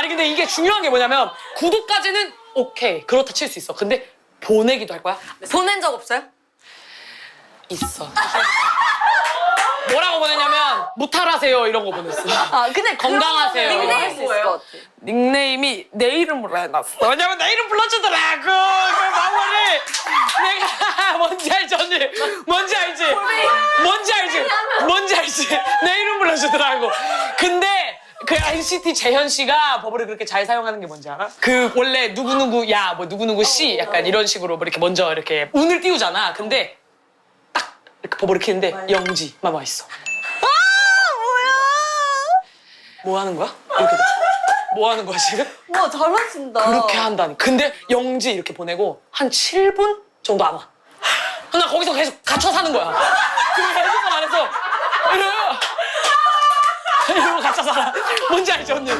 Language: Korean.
아니 근데 이게 중요한 게 뭐냐면 구독까지는 오케이 그렇다 칠 수 있어. 근데 보내기도 할 거야? 보낸 적 없어요? 있어. 뭐라고 보냈냐면 무탈하세요 이런 거 보냈어. 아 근데 건강하세요. 닉네임 닉네임 할수 있을 것 같아. 닉네임이 내 이름으로 해놨어. 왜냐면 내 이름 불러주더라고. 그 마무리. 내가 뭔지 알지 언니? 뭔지 알지? 뭔지 알지? 뭔지 알지? 내 이름 불러주더라고. 근데 그 NCT 재현 씨가 버블을 그렇게 잘 사용하는 게 뭔지 알아? 그 원래 누구 누구 야 뭐 누구 누구 씨 약간 이런 식으로 뭐 이렇게 먼저 이렇게 운을 띄우잖아. 근데 딱 이렇게 버블을 키는데 영지만 와 있어. 아 뭐야? 뭐 하는 거야? 이렇게 돼. 뭐 하는 거야 지금? 와 잘하신다. 그렇게 한다니. 근데 영지 이렇게 보내고 한 7분 정도 안 와. 나 거기서 계속 갇혀 사는 거야. 그 핸드폰 안에서 이러고 이러고 갇혀 살아. 뭔지 알죠 언니?